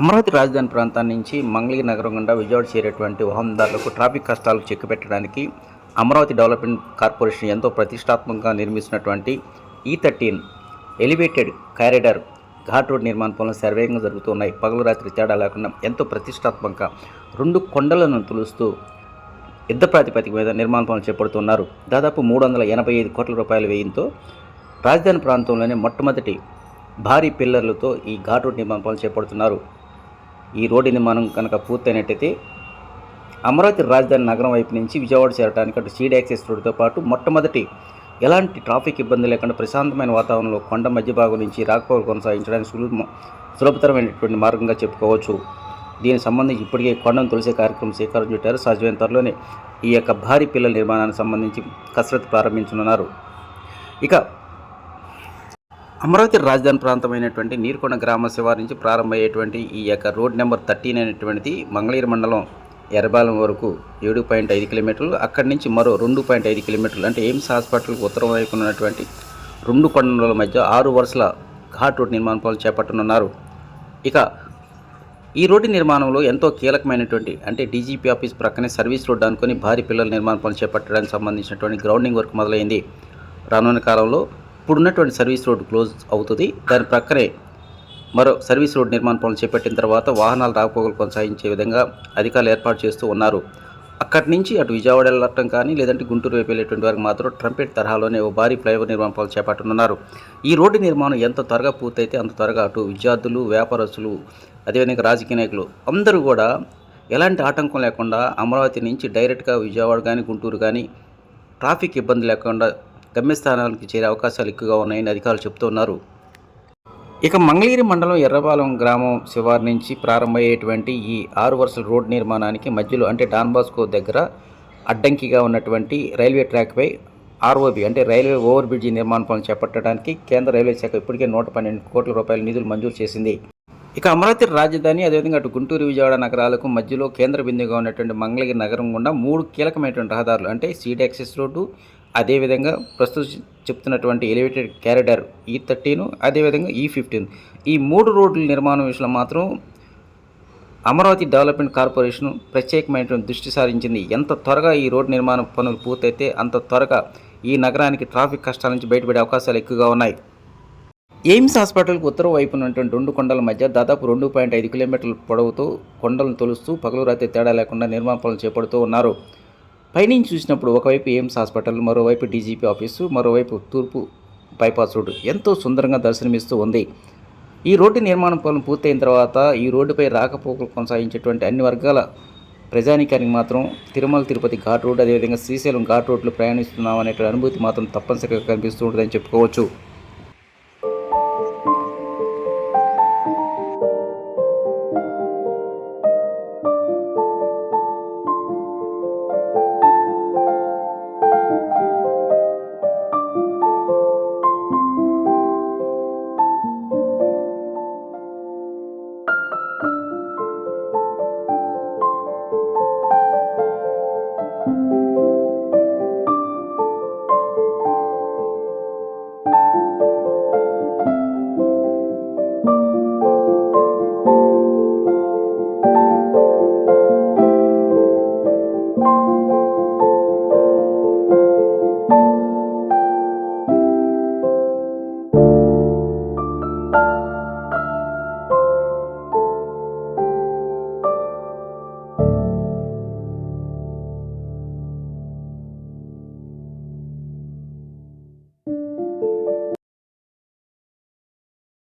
అమరావతి రాజధాని ప్రాంతం నుంచి మంగళగిరి నగరం గుండా విజయవాడ చేరేటువంటి వాహనదారులకు ట్రాఫిక్ కష్టాలకు చెక్ పెట్టడానికి అమరావతి డెవలప్మెంట్ కార్పొరేషన్ ఎంతో ప్రతిష్టాత్మకంగా నిర్మిస్తున్నటువంటి ఈ thirteen elevated corridor ghat road నిర్మాణ పనులు సర్వేగంగా జరుగుతున్నాయి. పగలు రాత్రి తేడా లేకుండా ఎంతో ప్రతిష్టాత్మకంగా రెండు కొండలను తులుస్తూ యుద్ధ ప్రాతిపదిక మీద నిర్మాణ పనులు చేపడుతున్నారు. దాదాపు మూడు వందల ఎనభై ఐదు కోట్ల రూపాయల వ్యయంతో రాజధాని ప్రాంతంలోనే మొట్టమొదటి భారీ పిల్లర్లతో ఈ ఘాట్ రోడ్ నిర్మాణ పనులు చేపడుతున్నారు. ఈ రోడ్డు నిర్మాణం కనుక పూర్తయినట్టయితే అమరావతి రాజధాని నగరం వైపు నుంచి విజయవాడ చేరడానికి అటు సీడ్ యాక్సెస్ రోడ్డుతో పాటు మొట్టమొదటి ఎలాంటి ట్రాఫిక్ ఇబ్బంది లేకుండా ప్రశాంతమైన వాతావరణంలో కొండ మధ్య భాగం నుంచి రాకపోకలు కొనసాగించడానికి సులభ సులభతరమైనటువంటి మార్గంగా చెప్పుకోవచ్చు. దీనికి సంబంధించి ఇప్పటికే కొండను తొలిసే కార్యక్రమం శ్రీకారం చుట్టారు. సహజమైన త్వరలోనే ఈ యొక్క భారీ పిల్లల నిర్మాణానికి సంబంధించి కసరత్తు ప్రారంభించనున్నారు. ఇక అమరావతి రాజధాని ప్రాంతమైనటువంటి నీరుకొండ గ్రామ శివారు నుంచి ప్రారంభమయ్యేటువంటి ఈ యొక్క రోడ్ నెంబర్ థర్టీన్ అనేటువంటిది మంగళగిరి మండలం ఎర్రబాలెం వరకు ఏడు పాయింట్ ఐదు కిలోమీటర్లు అక్కడి నుంచి మరో రెండు పాయింట్ ఐదు కిలోమీటర్లు అంటే ఎయిమ్స్ హాస్పిటల్కి ఉత్తరం వైపు ఉన్నటువంటి రెండు కొండల మధ్య ఆరు వరుసల ఘాట్ రోడ్ నిర్మాణ పనులు చేపట్టనున్నారు. ఇక ఈ రోడ్డు నిర్మాణంలో ఎంతో కీలకమైనటువంటి అంటే డీజీపీ ఆఫీస్ ప్రక్కనే సర్వీస్ రోడ్డు అనుకుని భారీ పిల్లల నిర్మాణ పనులు చేపట్టడానికి సంబంధించినటువంటి గ్రౌండింగ్ వర్క్ మొదలైంది. రానున్న కాలంలో ఇప్పుడున్నటువంటి సర్వీస్ రోడ్డు క్లోజ్ అవుతుంది. దాని ప్రక్కనే మరో సర్వీస్ రోడ్ నిర్మాణ పనులు చేపట్టిన తర్వాత వాహనాలు రాకపోకలు కొనసాగించే విధంగా అధికారులు ఏర్పాటు చేస్తూ ఉన్నారు. అక్కడి నుంచి అటు విజయవాడ వెళ్ళటం కానీ లేదంటే గుంటూరు వైపు వెళ్ళేటువంటి వారికి మాత్రం ట్రంపెట్ తరహాలోనే ఓ భారీ ఫ్లైఓవర్ నిర్మాణ పనులు చేపట్టనున్నారు. ఈ రోడ్డు నిర్మాణం ఎంత త్వరగా పూర్తయితే అంత త్వరగా అటు విద్యార్థులు వ్యాపారస్తులు అదేవిధంగా రాజకీయ నాయకులు అందరూ కూడా ఎలాంటి ఆటంకం లేకుండా అమరావతి నుంచి డైరెక్ట్గా విజయవాడ కానీ గుంటూరు కానీ ట్రాఫిక్ ఇబ్బంది లేకుండా గమ్యస్థానాలకు చేరే అవకాశాలు ఎక్కువగా ఉన్నాయని అధికారులు చెబుతున్నారు. ఇక మంగళగిరి మండలం ఎర్రపాలెం గ్రామం శివారు నుంచి ప్రారంభమయ్యేటువంటి ఈ ఆరు వరుసల రోడ్ నిర్మాణానికి మధ్యలో అంటే డాన్ బాస్కో దగ్గర అడ్డంకిగా ఉన్నటువంటి రైల్వే ట్రాక్పై ఆర్ఓబి అంటే రైల్వే ఓవర్ బ్రిడ్జి నిర్మాణ పనులు చేపట్టడానికి కేంద్ర రైల్వే శాఖ ఇప్పటికే నూట పన్నెండు కోట్ల రూపాయల నిధులు మంజూరు చేసింది. ఇక అమరావతి రాజధాని అదేవిధంగా అటు గుంటూరు విజయవాడ నగరాలకు మధ్యలో కేంద్ర బిందుగా ఉన్నటువంటి మంగళగిరి నగరం గుండా మూడు కీలకమైనటువంటి రహదారులు అంటే సీడ్ యాక్సెస్ రోడ్డు అదేవిధంగా ప్రస్తుతం చెప్తున్నటువంటి ఎలివేటెడ్ క్యారిడార్ ఈ థర్టీను అదేవిధంగా ఈ ఫిఫ్టీన్ ఈ మూడు రోడ్ల నిర్మాణం విషయంలో మాత్రం అమరావతి డెవలప్మెంట్ కార్పొరేషన్ ప్రత్యేకమైనటువంటి దృష్టి సారించింది. ఎంత త్వరగా ఈ రోడ్ నిర్మాణ పనులు పూర్తయితే అంత త్వరగా ఈ నగరానికి ట్రాఫిక్ కష్టాల నుంచి బయటపడే అవకాశాలు ఎక్కువగా ఉన్నాయి. ఎయిమ్స్ హాస్పిటల్కు ఉత్తర వైపున ఉన్నటువంటి రెండు కొండల మధ్య దాదాపు రెండు పాయింట్ ఐదు కిలోమీటర్ల పొడవుతో కొండలను తొలుస్తూ పగలు రాత్రి తేడా లేకుండా నిర్మాణ పనులు చేపడుతూ ఉన్నారు. పైనుంచి చూసినప్పుడు ఒకవైపు ఎయిమ్స్ హాస్పిటల్ మరోవైపు డీజీపీ ఆఫీసు మరోవైపు తూర్పు బైపాస్ రోడ్డు. ఎంతో సుందరంగా దర్శనమిస్తూ ఉంది. ఈ రోడ్డు నిర్మాణం పనులు పూర్తయిన తర్వాత ఈ రోడ్డుపై రాకపోకలు కొనసాగించేటువంటి అన్ని వర్గాల ప్రజానికానికి మాత్రం తిరుమల తిరుపతి ఘాట్ రోడ్ అదేవిధంగా శ్రీశైలం ఘాట్ రోడ్లు ప్రయాణిస్తున్నాం అనేటువంటి అనుభూతి మాత్రం తప్పనిసరిగా కనిపిస్తూ ఉంటుందని చెప్పుకోవచ్చు.